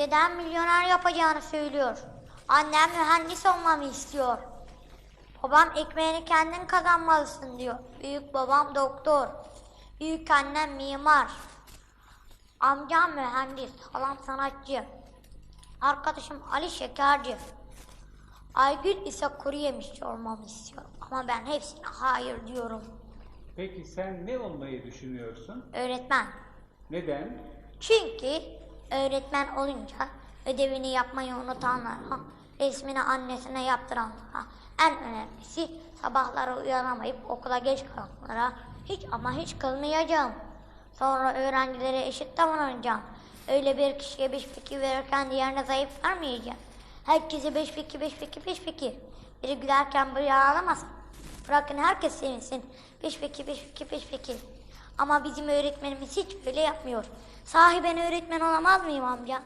Dedem milyoner yapacağını söylüyor. Annem mühendis olmamı istiyor. Babam ekmeğini kendin kazanmalısın diyor. Büyük babam doktor. Büyük annem mimar. Amcam mühendis, halam sanatçı. Arkadaşım Ali şekerci. Aygül ise kuru yemişçi olmamı istiyor. Ama ben hepsine hayır diyorum. Peki sen ne olmayı düşünüyorsun? Öğretmen. Neden? Çünkü öğretmen olunca ödevini yapmayı unutanlara, resmini annesine yaptıranlara, en önemlisi sabahlara uyanamayıp okula geç kalanlara hiç ama hiç kılmayacağım. Sonra öğrencilere eşit davranacağım. Öyle bir kişiye beş fikir verirken diğerine zayıf vermeyeceğim. Herkese beş fikir, beş fikir, beş fikir. Biri gülerken biri ağlamasın. Bırakın herkes sevinsin. Beş fikir, beş fikir, beş fikir. Ama bizim öğretmenimiz hiç böyle yapmıyor. Sahi ben öğretmen olamaz mıyım amca?